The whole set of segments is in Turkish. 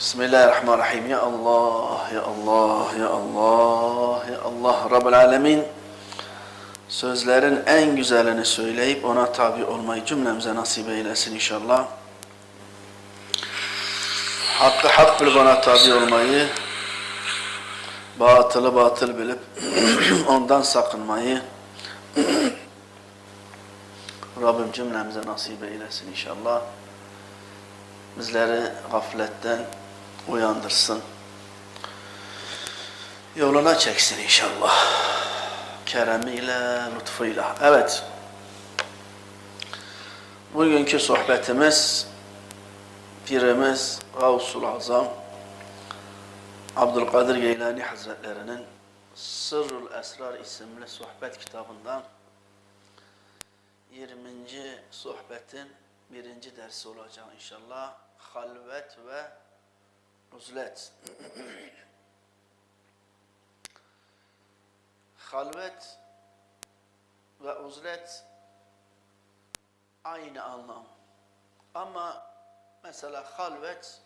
Bismillahirrahmanirrahim. Ya Allah, ya Allah, ya Allah, ya Allah. Rabbel Alemin sözlerin en güzelini söyleyip ona tabi olmayı cümlemize nasip eylesin inşallah. Hakkı hak bilip ona tabi olmayı, batılı batıl bilip ondan sakınmayı Rabbim cümlemize nasip eylesin inşallah. Bizleri gafletten uyandırsın. Yoluna çeksin inşallah. Keremiyle, lütfuyla. Evet. Bugünkü sohbetimiz Pirimiz Gavsul Azam Abdülkadir Geylani Hazretlerinin Sırrul Esrar isimli sohbet kitabından 20. sohbetin birinci dersi olacak inşallah. Halvet ve uzlet. Halvet ve uzlet aynı anlam. Ama mesela halvet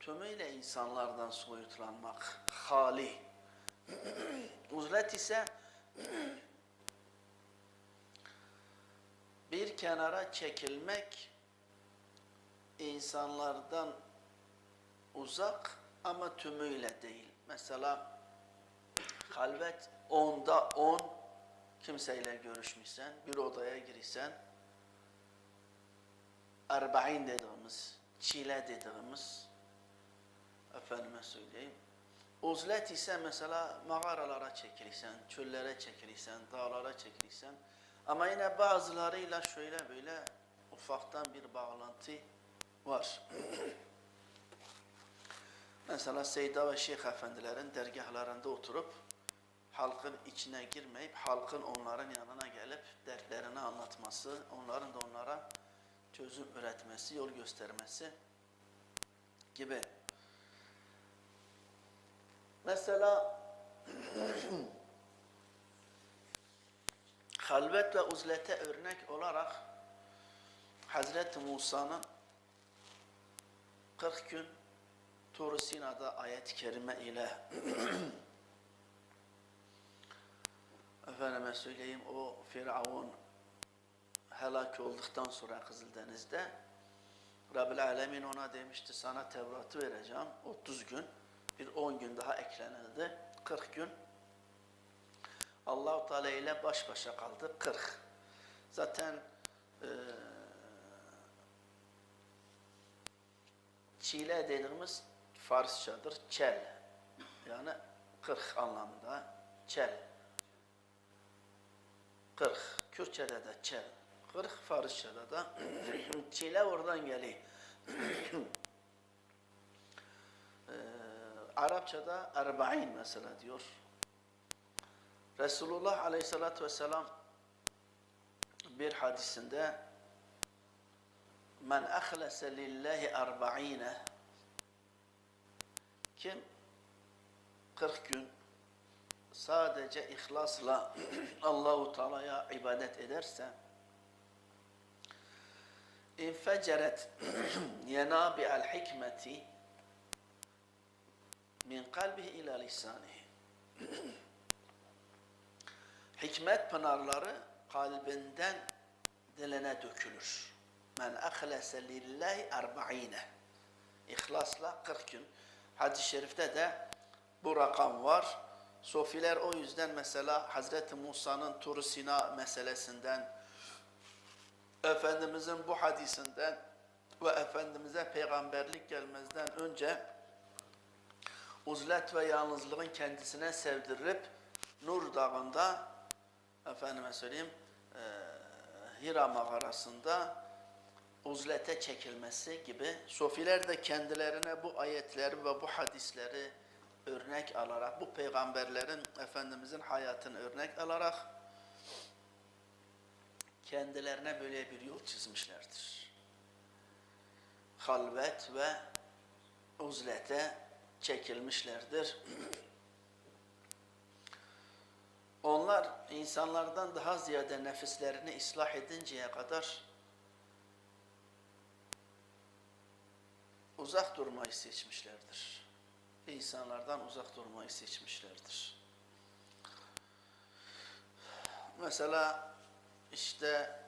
tümüyle insanlardan soyutlanmak, hali. uzlet ise bir kenara çekilmek insanlardan uzak ama tümüyle değil. Mesela halvet onda on kimseyle görüşmüşsen, bir odaya girirsen erba'in dediğimiz, çile dediğimiz efendime söyleyeyim. Uzlet ise mesela mağaralara çekilirsen, çöllere çekilirsen, dağlara çekilirsen ama yine bazılarıyla şöyle böyle ufaktan bir bağlantı var. Mesela Seyda ve Şeyh Efendilerin dergahlarında oturup halkın içine girmeyip halkın onların yanına gelip dertlerini anlatması, onların da onlara çözüm üretmesi, yol göstermesi gibi. Mesela halvet ve uzlete örnek olarak Hazreti Musa'nın 40 gün Tur Sina'da ayet-i kerime ile efendime söyleyeyim o Firavun helak olduktan sonra Kızıldeniz'de Rabbil Alemin ona demişti sana Tevrat'ı vereceğim 30 gün bir 10 gün daha eklenildi 40 gün. Allahu Teala ile baş başa kaldı 40 zaten e, çile dediğimiz Farsçadır çel. Yani 40 anlamında çel. 40 Kürtçe'de de çel. 40 Farsça'da da çile oradan geliyor ee, Arapçada erba'in mesela diyor. Resulullah aleyhissalatü vesselam bir hadisinde men ahlese lillahi erba'ine kim 40 gün sadece ihlasla Allahu Teala'ya ibadet ederse infeceret yenabi'al hikmeti min kalbihi ila lisanihi hikmet pınarları kalbinden dilene dökülür. Men ahlese lillahi erba'ine İhlasla 40 gün. Hadis-i şerifte de bu rakam var. Sofiler o yüzden mesela Hazreti Musa'nın Tur Sina meselesinden, Efendimizin bu hadisinden ve Efendimiz'e peygamberlik gelmezden önce uzlet ve yalnızlığın kendisine sevdirip Nur Dağı'nda efendime söyleyeyim e, Hira mağarasında uzlete çekilmesi gibi Sofiler de kendilerine bu ayetleri ve bu hadisleri örnek alarak, bu peygamberlerin, Efendimizin hayatını örnek alarak kendilerine böyle bir yol çizmişlerdir. Halvet ve uzlete çekilmişlerdir. Onlar insanlardan daha ziyade nefislerini ıslah edinceye kadar uzak durmayı seçmişlerdir. İnsanlardan uzak durmayı seçmişlerdir. Mesela işte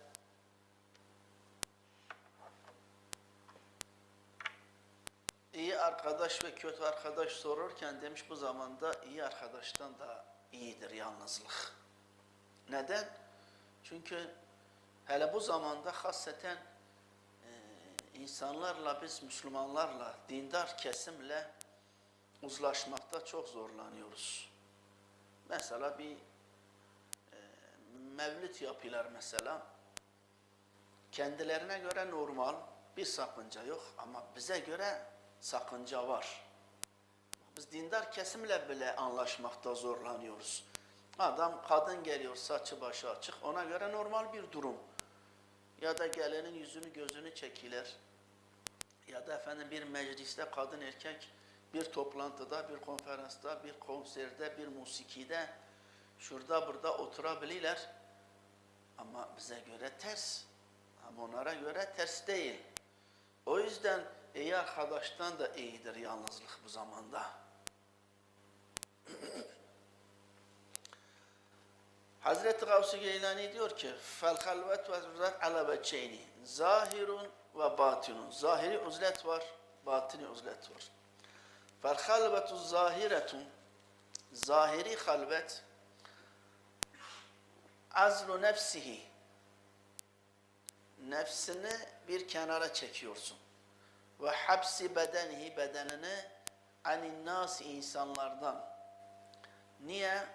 iyi arkadaş ve kötü arkadaş sorurken demiş bu zamanda iyi arkadaştan da iyidir yalnızlık. Neden? Çünkü hele bu zamanda hasreten insanlarla biz Müslümanlarla, dindar kesimle uzlaşmakta çok zorlanıyoruz. Mesela bir e, mevlüt yapıyorlar mesela. Kendilerine göre normal, bir sakınca yok ama bize göre sakınca var. Biz dindar kesimle bile anlaşmakta zorlanıyoruz. Adam kadın geliyor saçı başı açık ona göre normal bir durum. Ya da gelenin yüzünü gözünü çekiler. Ya da efendim bir mecliste kadın erkek bir toplantıda, bir konferansta, bir konserde, bir musikide şurada burada oturabilirler. Ama bize göre ters. Ama onlara göre ters değil. O yüzden iyi arkadaştan da iyidir yalnızlık bu zamanda. Hazreti Gavs-ı Geylani diyor ki fel halvet ve uzlet ala veçeyni zahirun ve batinun. Zahiri uzlet var batini uzlet var. Fel halvetu zahiretun. Zahiri halvet azlu nefsihi. Nefsini bir kenara çekiyorsun. Ve hapsi bedenihi. Bedenini anin nas insanlardan. Niye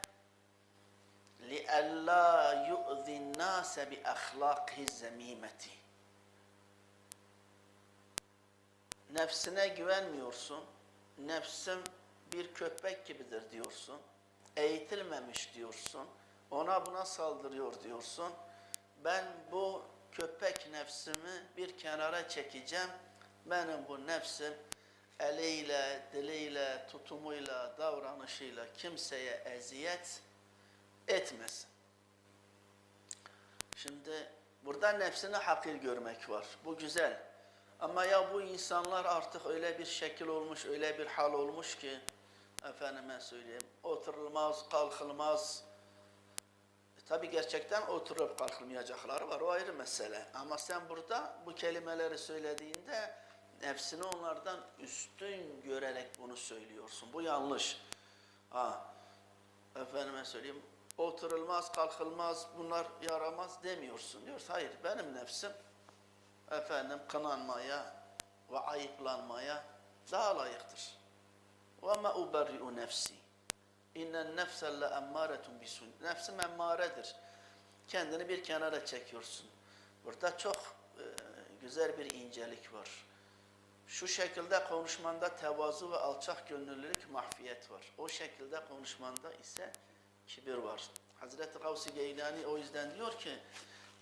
لِأَلَّا يُؤْذِ النَّاسَ بِأَخْلَاقِهِ الزَّم۪يمَةِ Nefsine güvenmiyorsun. Nefsim bir köpek gibidir diyorsun. Eğitilmemiş diyorsun. Ona buna saldırıyor diyorsun. Ben bu köpek nefsimi bir kenara çekeceğim. Benim bu nefsim eliyle, diliyle, tutumuyla, davranışıyla kimseye eziyet etmesin. Şimdi burada nefsini hakir görmek var. Bu güzel. Ama ya bu insanlar artık öyle bir şekil olmuş, öyle bir hal olmuş ki efendime söyleyeyim oturulmaz, kalkılmaz. E, Tabi gerçekten oturup kalkılmayacakları var. O ayrı mesele. Ama sen burada bu kelimeleri söylediğinde nefsini onlardan üstün görerek bunu söylüyorsun. Bu yanlış. Ha, efendime söyleyeyim oturulmaz, kalkılmaz, bunlar yaramaz demiyorsun. Diyoruz hayır benim nefsim efendim kınanmaya ve ayıplanmaya daha layıktır. Uberri'u nefsi. İnnen nefse le emmâretun bisun. Nefsim emmaredir. Kendini bir kenara çekiyorsun. Burada çok e, güzel bir incelik var. Şu şekilde konuşmanda tevazu ve alçak gönüllülük mahfiyet var. O şekilde konuşmanda ise kibir var. Hazreti Gavs-ı Geylani o yüzden diyor ki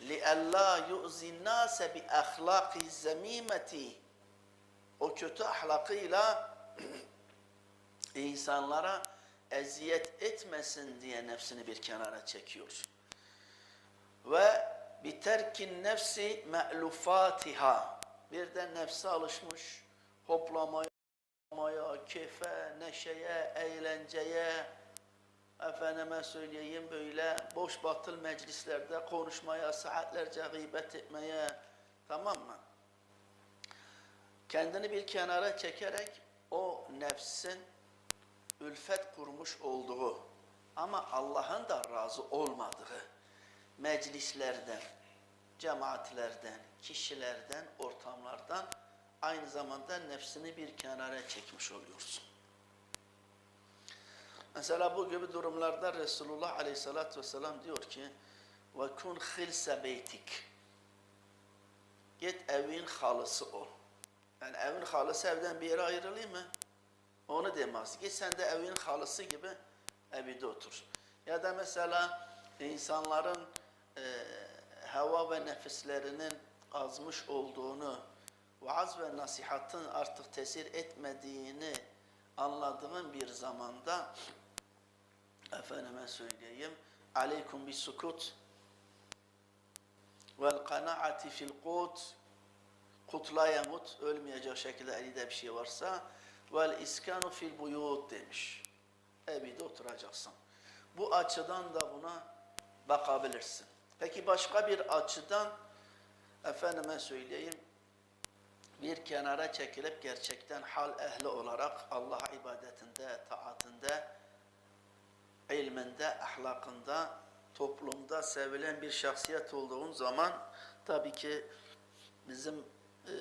لِأَلَّا يُؤْزِ النَّاسَ بِأَخْلَاقِ الزَّم۪يمَةِ O kötü ahlakıyla insanlara eziyet etmesin diye nefsini bir kenara çekiyor. Ve biterkin nefsi me'lufatiha bir de nefse alışmış hoplamaya, keyfe, neşeye, eğlenceye, efendime söyleyeyim böyle boş batıl meclislerde konuşmaya, saatlerce gıybet etmeye, tamam mı? Kendini bir kenara çekerek o nefsin ülfet kurmuş olduğu ama Allah'ın da razı olmadığı meclislerden, cemaatlerden, kişilerden, ortamlardan aynı zamanda nefsini bir kenara çekmiş oluyorsun. Mesela bu gibi durumlarda Resulullah Aleyhisselatü Vesselam diyor ki kun khilse beytik git evin halısı ol. Yani evin halısı evden bir yere ayrılayım mı? Onu demez. Git sen de evin halısı gibi evde otur. Ya da mesela insanların e, hava ve nefislerinin azmış olduğunu, vaaz ve nasihatın artık tesir etmediğini anladığın bir zamanda efendime söyleyeyim aleykum bis sukut vel kanaati fil kut Kutla yamut, ölmeyecek şekilde elinde bir şey varsa vel iskanu fil buyut demiş. Evde oturacaksın. Bu açıdan da buna bakabilirsin. Peki başka bir açıdan efendime söyleyeyim bir kenara çekilip gerçekten hal ehli olarak Allah ibadetinde, taatinde, ilminde, ahlakında, toplumda sevilen bir şahsiyet olduğun zaman tabii ki bizim e,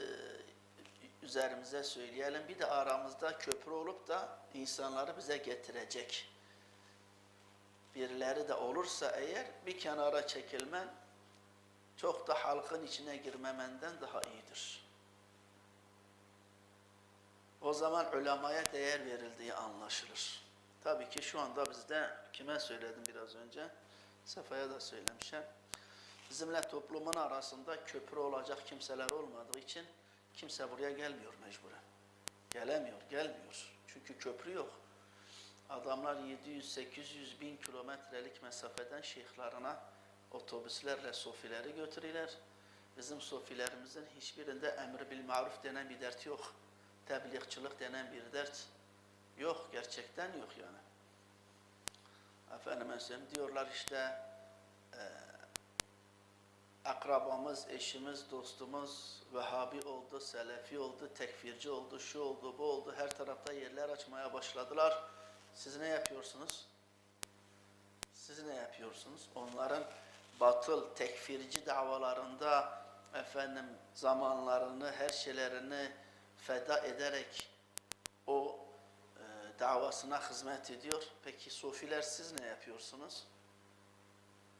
üzerimize söyleyelim. Bir de aramızda köprü olup da insanları bize getirecek birileri de olursa eğer bir kenara çekilmen çok da halkın içine girmemenden daha iyidir. O zaman ulemaya değer verildiği anlaşılır. Tabii ki şu anda bizde kime söyledim biraz önce? Sefa'ya da söylemişim. Bizimle toplumun arasında köprü olacak kimseler olmadığı için kimse buraya gelmiyor mecburen. Gelemiyor, gelmiyor. Çünkü köprü yok. Adamlar 700-800 bin kilometrelik mesafeden şeyhlarına otobüslerle sofileri götürürler. Bizim sofilerimizin hiçbirinde emri bil maruf denen bir dert yok. Tebliğçilik denen bir dert yok. Gerçekten yok yani. Efendim mesela diyorlar işte e, akrabamız, eşimiz, dostumuz Vehhabi oldu, Selefi oldu, tekfirci oldu, şu oldu, bu oldu. Her tarafta yerler açmaya başladılar. Siz ne yapıyorsunuz? Siz ne yapıyorsunuz? Onların batıl, tekfirci davalarında efendim zamanlarını, her şeylerini feda ederek o davasına hizmet ediyor. Peki sofiler siz ne yapıyorsunuz?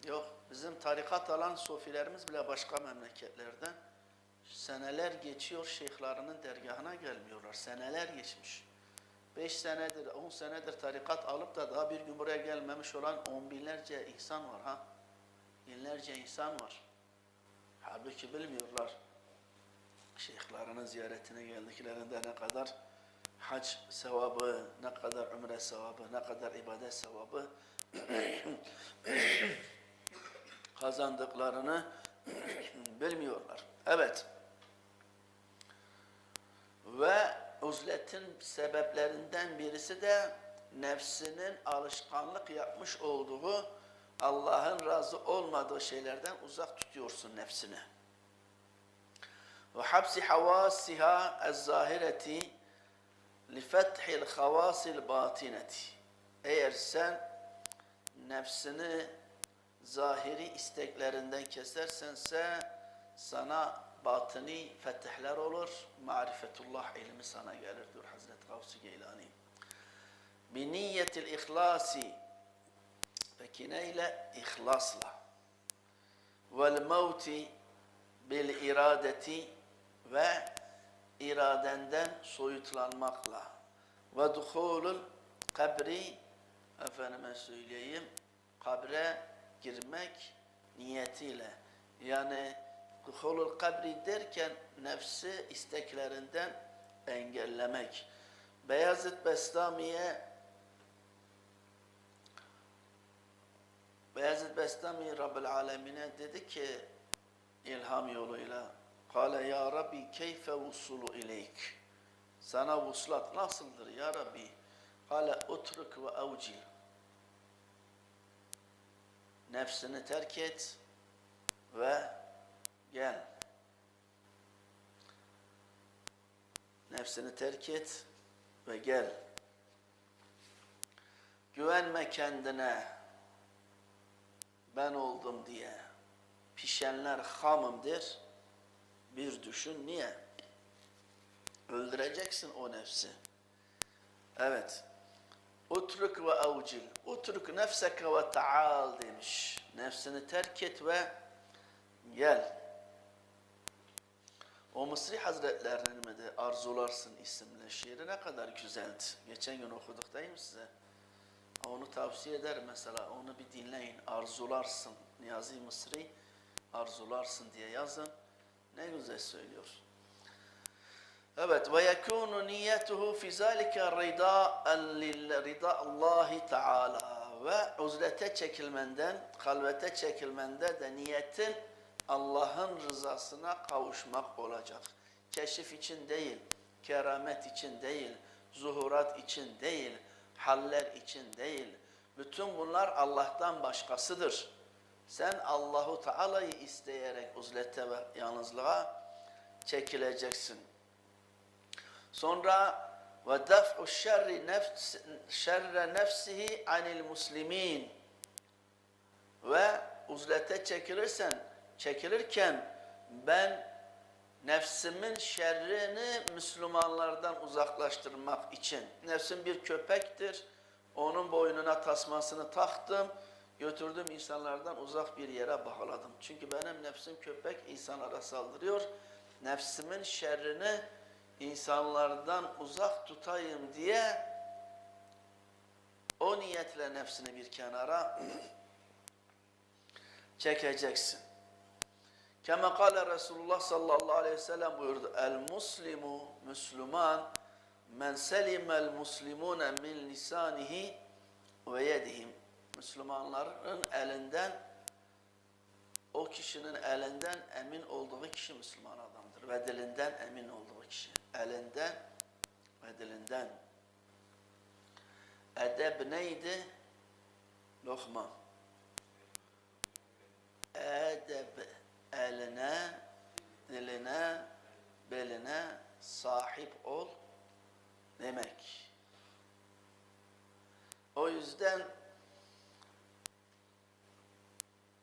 Yok. Bizim tarikat alan sofilerimiz bile başka memleketlerden seneler geçiyor şeyhlarının dergahına gelmiyorlar. Seneler geçmiş. 5 senedir, 10 senedir tarikat alıp da daha bir gün buraya gelmemiş olan on binlerce insan var ha. Binlerce insan var. Halbuki bilmiyorlar. Şeyhlarının ziyaretine geldiklerinde ne kadar hac sevabı, ne kadar umre sevabı, ne kadar ibadet sevabı kazandıklarını bilmiyorlar. Evet. Ve uzletin sebeplerinden birisi de nefsinin alışkanlık yapmış olduğu Allah'ın razı olmadığı şeylerden uzak tutuyorsun nefsini. Ve hapsi havasiha ez-zahireti li fethil havasil batineti. Eğer sen nefsini zahiri isteklerinden kesersense sana batini fetihler olur. Marifetullah ilmi sana gelir diyor Hazreti Gavs-ı Geylani. Bi niyetil ihlasi peki neyle? İhlasla. Vel mevti ve iradenden soyutlanmakla. Ve duhulul kabri efendime söyleyeyim kabre girmek niyetiyle. Yani duhulul kabri derken nefsi isteklerinden engellemek. Beyazıt Bestami'ye Beyazıt Bestami Rabbil Alemine dedi ki ilham yoluyla Kale ya Rabbi keyfe vusulu ileyk Sana vuslat nasıldır ya Rabbi? Kale utruk ve evcil Nefsini terk et ve gel. Nefsini terk et ve gel. Güvenme kendine ben oldum diye. Pişenler hamımdır. Bir düşün niye? Öldüreceksin o nefsi. Evet. Utruk ve evcil. Utruk nefseke ve taal demiş. Nefsini terk et ve gel. O Mısri Hazretlerinin de Arzularsın isimli şiiri ne kadar güzeldi. Geçen gün okuduk değil mi size? Onu tavsiye ederim mesela. Onu bir dinleyin. Arzularsın. Niyazi Mısri arzularsın diye yazın. Ne güzel söylüyor. Evet ve yekunu niyetuhu fi zalika rida rida Allah Teala ve uzlete çekilmenden, kalvete çekilmende de niyetin Allah'ın rızasına kavuşmak olacak. keşif için değil, keramet için değil, zuhurat için değil, haller için değil. Bütün bunlar Allah'tan başkasıdır. Sen Allahu Teala'yı isteyerek uzlete ve yalnızlığa çekileceksin. Sonra ve def'u şerri nefs şerre nefsihi anil muslimin ve uzlete çekilirsen çekilirken ben nefsimin şerrini Müslümanlardan uzaklaştırmak için nefsim bir köpektir. Onun boynuna tasmasını taktım. Götürdüm insanlardan uzak bir yere bağladım. Çünkü benim nefsim köpek insanlara saldırıyor. Nefsimin şerrini insanlardan uzak tutayım diye o niyetle nefsini bir kenara çekeceksin. Kema kâle Resulullah sallallahu aleyhi ve sellem buyurdu. El muslimu, Müslüman, men selimel muslimune min lisanihi ve yedihim. Müslümanların elinden, o kişinin elinden emin olduğu kişi Müslüman adamdır. Ve dilinden emin olduğu kişi. Elinden ve dilinden. Edeb neydi? Lokma. Edeb eline, diline, beline sahip ol demek. O yüzden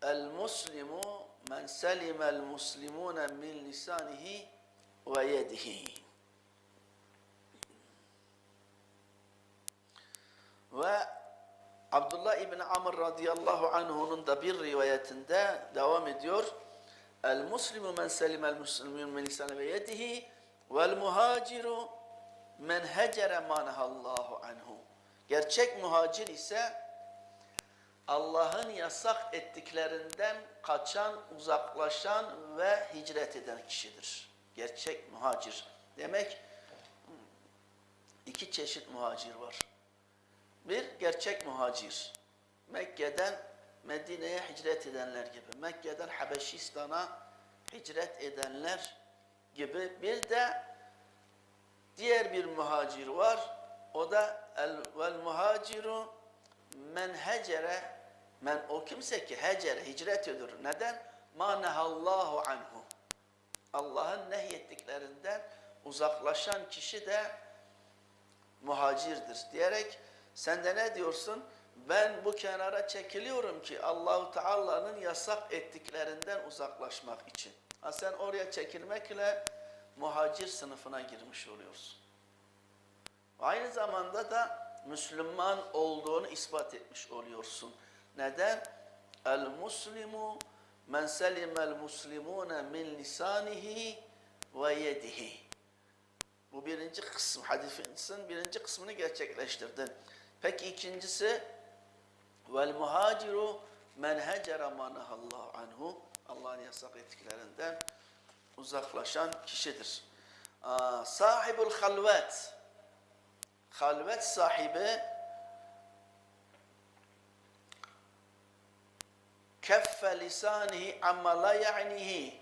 el muslimu men selimel muslimune min lisanihi ve yedihi. Ve Abdullah İbni Amr radıyallahu anhu'nun da bir rivayetinde devam ediyor. El muslimu men selimel muslimun min lisani ve yedihi vel muhaciru men hecere manahallahu anhu. Gerçek muhacir ise Allah'ın yasak ettiklerinden kaçan, uzaklaşan ve hicret eden kişidir. Gerçek muhacir. Demek iki çeşit muhacir var. Bir gerçek muhacir. Mekke'den Medine'ye hicret edenler gibi. Mekke'den Habeşistan'a hicret edenler gibi. Bir de diğer bir muhacir var. O da el vel muhaciru men hecere men o kimse ki hecere hicret ediyor. Neden? Ma nehallahu anhu. Allah'ın nehyettiklerinden uzaklaşan kişi de muhacirdir diyerek sen de ne diyorsun? Ben bu kenara çekiliyorum ki Allahu Teala'nın yasak ettiklerinden uzaklaşmak için. Ha sen oraya çekilmekle muhacir sınıfına girmiş oluyorsun. Aynı zamanda da Müslüman olduğunu ispat etmiş oluyorsun. Neden? El muslimu men selimel muslimune min lisanihi ve yedihi. Bu birinci kısım, hadisin birinci kısmını gerçekleştirdin. Peki ikincisi vel muhaciru men hecere manahallahu anhu Allah'ın yasak ettiklerinden uzaklaşan kişidir. Aa, sahibul halvet halvet sahibi keffe lisanihi amma la ya'nihi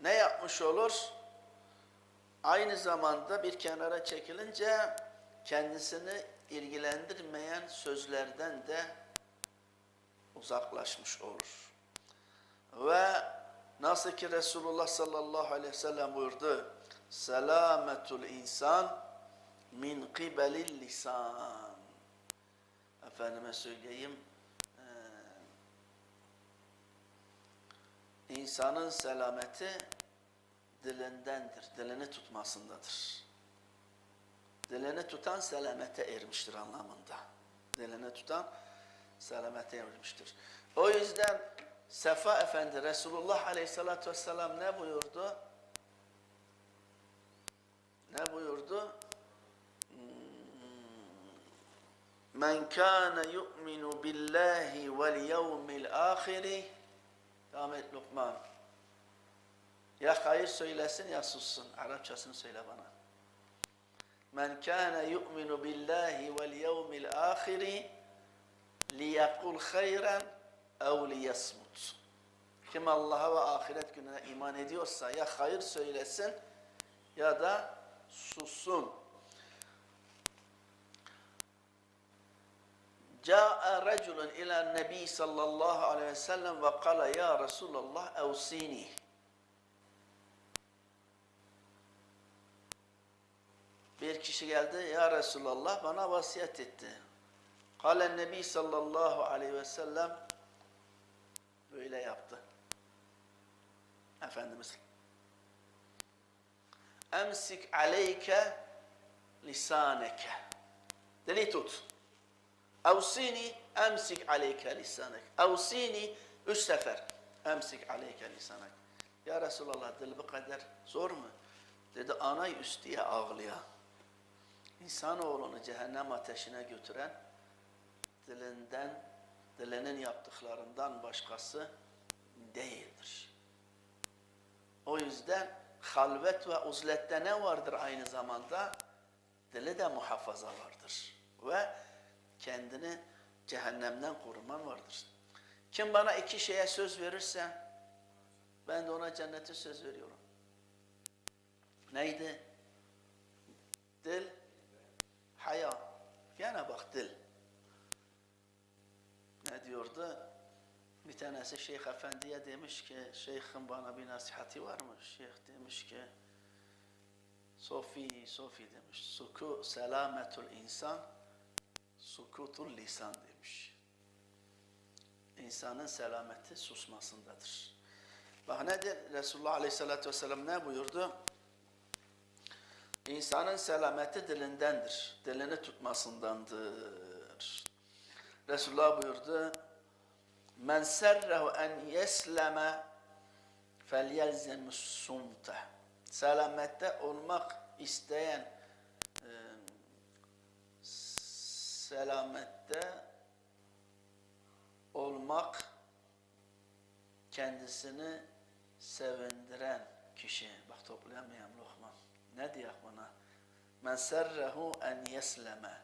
ne yapmış olur? Aynı zamanda bir kenara çekilince kendisini ilgilendirmeyen sözlerden de uzaklaşmış olur. Ve nasıl ki Resulullah sallallahu aleyhi ve sellem buyurdu, selametul insan min kibelil lisan. Efendime söyleyeyim, e, insanın selameti dilindendir, dilini tutmasındadır. Dilini tutan selamete ermiştir anlamında. Dilini tutan selamete ermiştir. O yüzden Sefa Efendi Resulullah Aleyhisselatü Vesselam ne buyurdu? Ne buyurdu? Men kana yu'minu billahi vel yevmil ahiri Devam et Lokman. Ya hayır söylesin ya sussun. Arapçasını söyle bana. Men kana yu'minu billahi vel yevmil ahiri liyakul hayran ev liyasmut. Kim Allah'a ve ahiret gününe iman ediyorsa ya hayır söylesin ya da sussun. Câ'a reculun ila nebi sallallahu aleyhi ve sellem ve kala ya Resulallah evsini. Bir kişi geldi ya Resulallah bana vasiyet etti. Kale nebi sallallahu aleyhi ve sellem böyle yaptı. Efendimiz emsik aleyke lisaneke dili tut. Evsini emsik aleyke lisanek. Evsini üç sefer. Emsik aleyke lisanek. Ya Resulallah dil bu kadar zor mu? Dedi anay üstüye ağlaya. İnsanoğlunu cehennem ateşine götüren dilinden, dilinin yaptıklarından başkası değildir. O yüzden halvet ve uzlette ne vardır aynı zamanda? Dili de muhafaza vardır. Ve kendini cehennemden koruman vardır. Kim bana iki şeye söz verirse ben de ona cennete söz veriyorum. Neydi? Dil, haya. Gene bak dil. Ne diyordu? Bir tanesi Şeyh Efendi'ye demiş ki, Şeyh'in bana bir nasihati var mı? Şeyh demiş ki, Sofi, Sofi demiş, suku selametul insan, sukutul lisan demiş. İnsanın selameti susmasındadır. Bak nedir? Resulullah Aleyhisselatü Vesselam ne buyurdu? İnsanın selameti dilindendir. Dilini tutmasındandır. Resulullah buyurdu. Men serrehu en yesleme felyelzemus sumte. Selamette olmak isteyen e, selamette olmak kendisini sevindiren kişi. Bak toplayamayan Lokman. Ne diyor buna? Men serrehu en yesleme.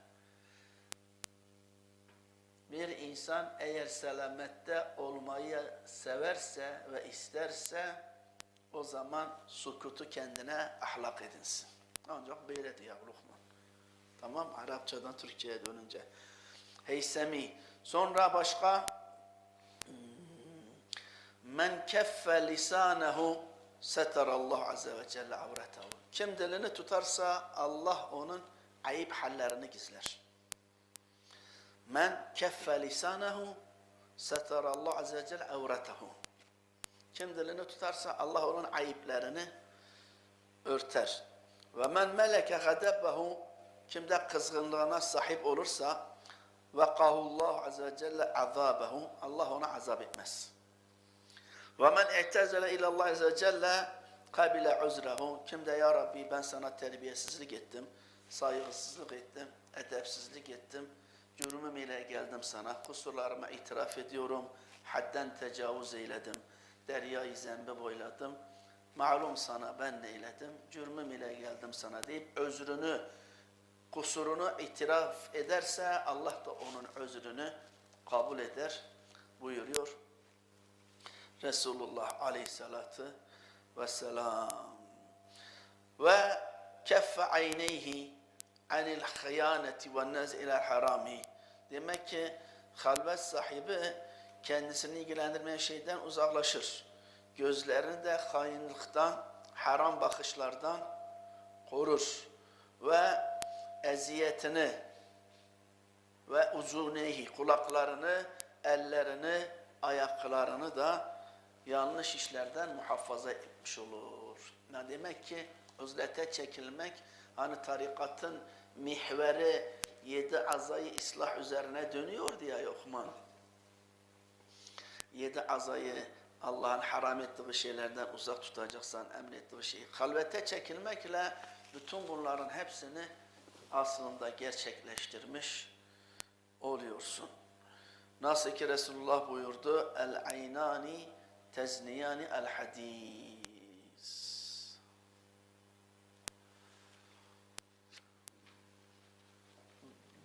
Bir insan eğer selamette olmayı severse ve isterse o zaman sukutu kendine ahlak edinsin. Ancak böyle diyor Lokman. Tamam Arapçadan Türkçe'ye dönünce. Heysemi. Sonra başka Men keffe lisanehu seterallahu azze ve celle avretehu. Kim dilini tutarsa Allah onun ayıp hallerini gizler. Men keffe lisanehu seterallahu azze ve celle avretehu. Kim dilini tutarsa Allah onun ayıplarını örter. Ve men meleke gadebehu kimde kızgınlığına sahip olursa ve kahullahu azze ve celle azabehu Allah ona azap etmez. Ve men e'tezele ilallah azze ve celle kabile uzrehu kim de ya Rabbi ben sana terbiyesizlik ettim, saygısızlık ettim, edepsizlik ettim, cürümüm ile geldim sana, kusurlarıma itiraf ediyorum, hadden tecavüz eyledim, deryayı zembe boyladım, malum sana ben neyledim, cürmüm ile geldim sana deyip özrünü, kusurunu itiraf ederse Allah da onun özrünü kabul eder buyuruyor. Resulullah aleyhissalatü vesselam. Ve keffe ayneyhi anil hıyaneti ve nez ila harami. Demek ki halvet sahibi kendisini ilgilendirmeyen şeyden uzaklaşır. Gözlerini de hainlikten, haram bakışlardan korur. Ve eziyetini ve uzunehi kulaklarını, ellerini, ayaklarını da yanlış işlerden muhafaza etmiş olur. Ne demek ki uzlete çekilmek hani tarikatın mihveri yedi azayı ıslah üzerine dönüyor diye Lokman. Yedi azayı Allah'ın haram ettiği şeylerden uzak tutacaksan emrettiği şeyi. Halvete çekilmekle bütün bunların hepsini aslında gerçekleştirmiş oluyorsun. Nasıl ki Resulullah buyurdu el aynani tezniyani el hadis.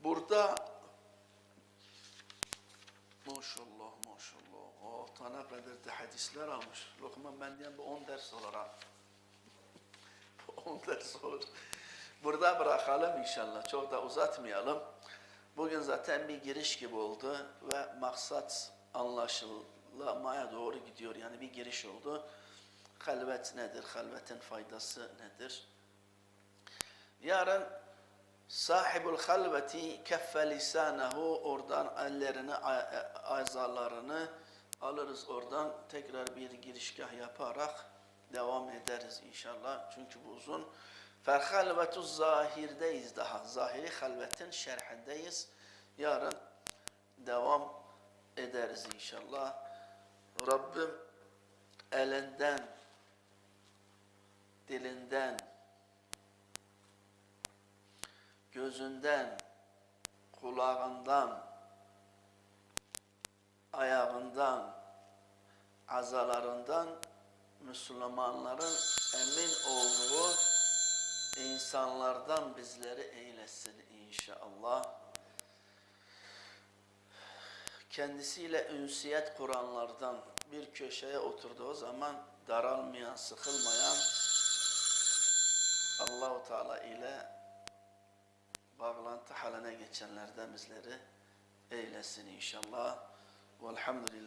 Burada maşallah maşallah o tane kadar da hadisler almış. Lokman benden bu 10 ders olarak. Bu Son ders olur. Burada bırakalım inşallah. Çok da uzatmayalım. Bugün zaten bir giriş gibi oldu ve maksat anlaşılmaya doğru gidiyor. Yani bir giriş oldu. Halvet nedir? Halvetin faydası nedir? Yarın sahibul halveti keffe lisanehu oradan ellerini, a- azalarını alırız oradan tekrar bir girişgah yaparak devam ederiz inşallah. Çünkü bu uzun. Ferhalvetu zahirdeyiz daha. Zahiri halvetin şerhindeyiz. Yarın devam ederiz inşallah. Rabbim elinden, dilinden, gözünden, kulağından, ayağından, azalarından Müslümanların emin olduğu insanlardan bizleri eylesin inşallah. Kendisiyle ünsiyet kuranlardan bir köşeye oturduğu zaman daralmayan, sıkılmayan Allahu Teala ile bağlantı haline geçenlerden bizleri eylesin inşallah. Velhamdülillah.